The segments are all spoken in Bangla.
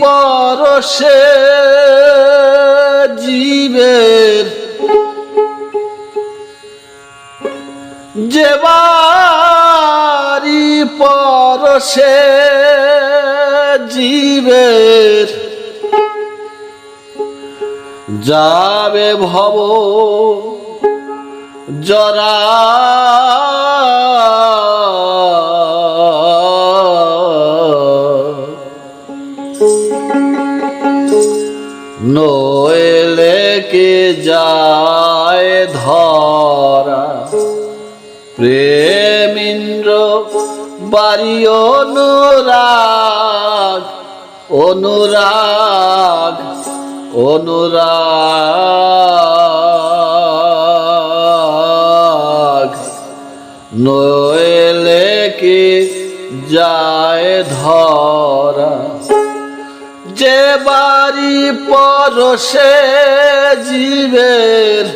পরশে জীবের যে বাড়ি পরশে জীবের যাবে ভব জরা নইলে কে যায় ধরা? প্রেমিন্দ্র বাড়ি অনুরাগ অনুরাগ অনুরাগ। নইলে কি যায় ধরা? যে বাড়ি পরশে জীবের।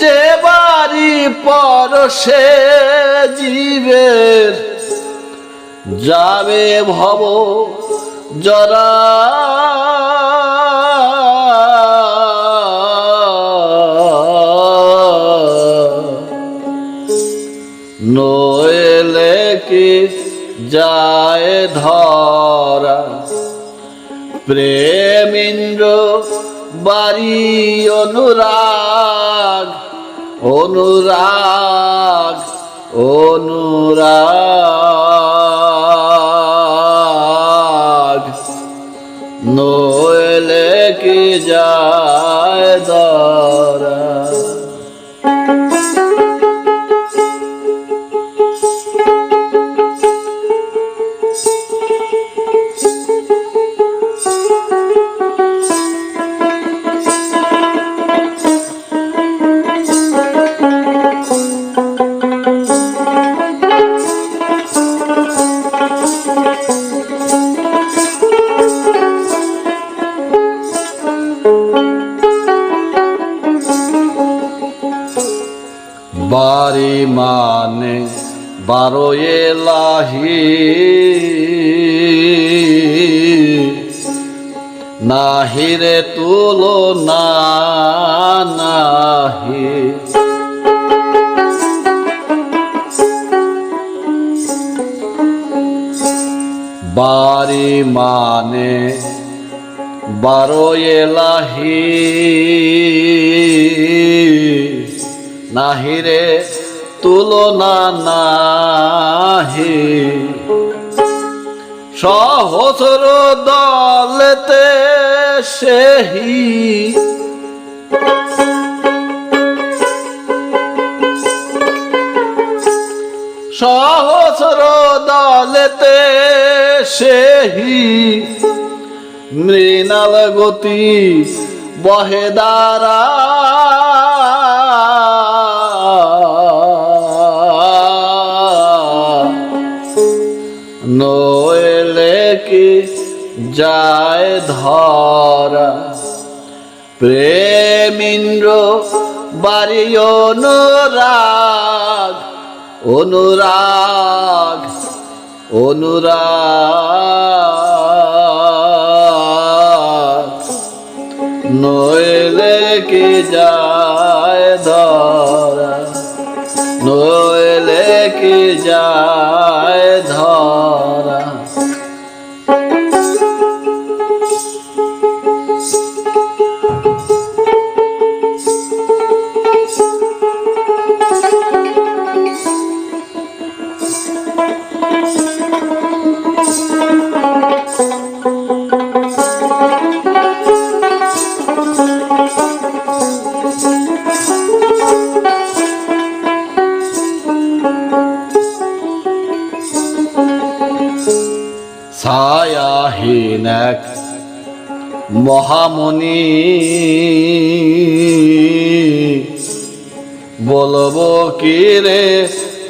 যে বাড়ি পরশে জীবের। যাবে ভব জরা নইলে কি যায় ধরা? প্রেমিন্দ্র বাড়ি অনুরাগ অনুরাগ অনুরাগ বাড়ি মানে বারো এলাহি। নাহিরে তুলো না নাহি। বাড়ি মানে বারো এলাহি। নাহিরে তুলনা নাহি। সহস্র দলেতে সেহি। সহস্র দলেতে সেহি। মৃণাল গতি বহে দ্বারা নইলে কি যায় ধরা? প্রেমিন্দ্র বাড়ি অনুরাগ অনুরাগ অনুরাগ। নইলে কি যায় ধরা? ছায়াহীন এক বলব কি রে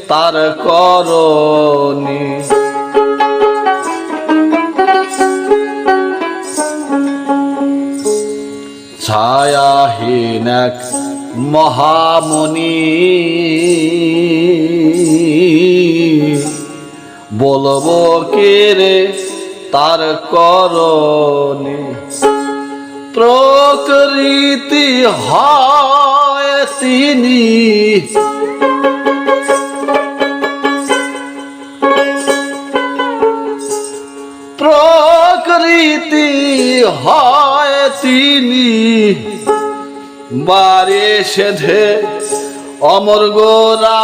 তার করণী? ছায়াহীন মহামণি বলব কে রে তার করণী? প্রকৃতি হয় তিনি। প্রকৃতি হয় তিনি। বারে সেধে অমর গোরা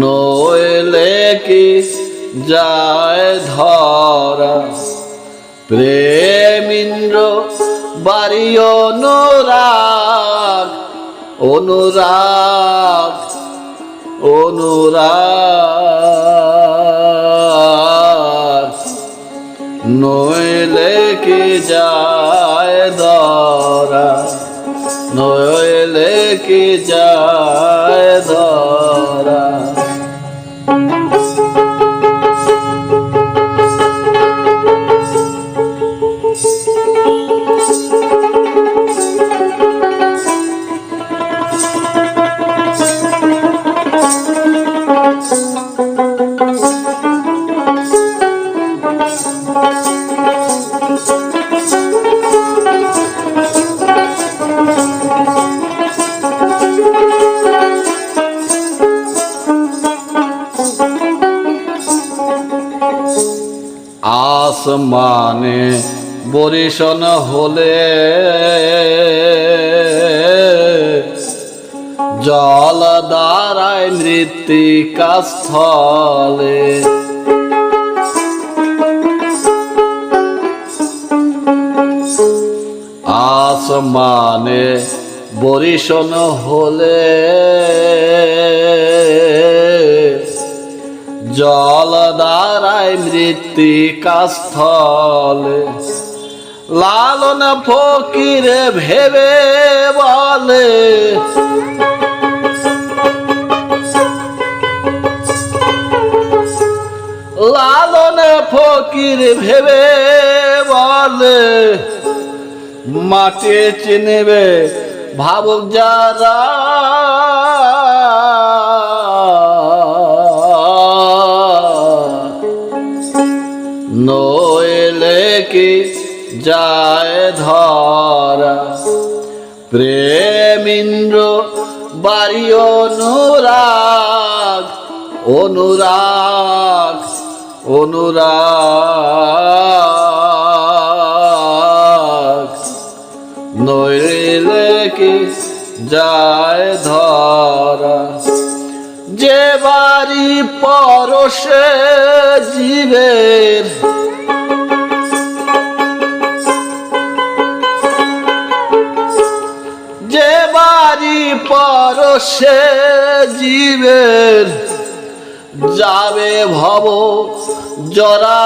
নইলে কি যায় ধরা? প্রেমিন্দ্র বাড়ি অনুরাগ অনুরাগ অনুরাগ। নইলে কি যায় দরা নইলে কি যায় ধরা। আসমানে বরিশন হলে জল দ্বারায় মৃত্তিকা স্থলে আসমানে বরিশন হলে জল দ্বারায় মৃত্তিকা স্থলে লালন ফকির ভেবে বলে, লালন ফকির ভেবে বলে, মাটি চিনবে ভাবুক যারা নইলে কি যায় ধরা? প্রেমিন্দ্র বাড়ি অনুরাগ অনুরাগ অনুরাগ। নইলে কি যায় ধরা? যে বাড়ি পরশে জীবের। যে বাড়ি পরশে জীবের যাবে ভব জরা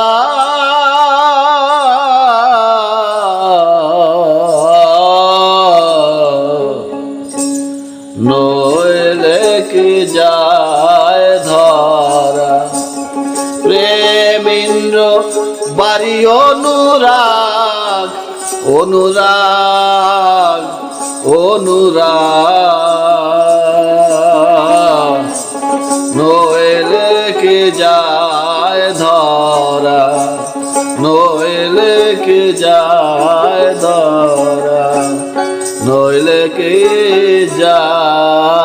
নইলে কি যায় ধরা প্রেমিন্দ্র বাড়ি অনুরাগ অনুরাগ অনুরাগ নইলে কি যায় ধরা নইলে কি যায় ধরা নইলে কি যায়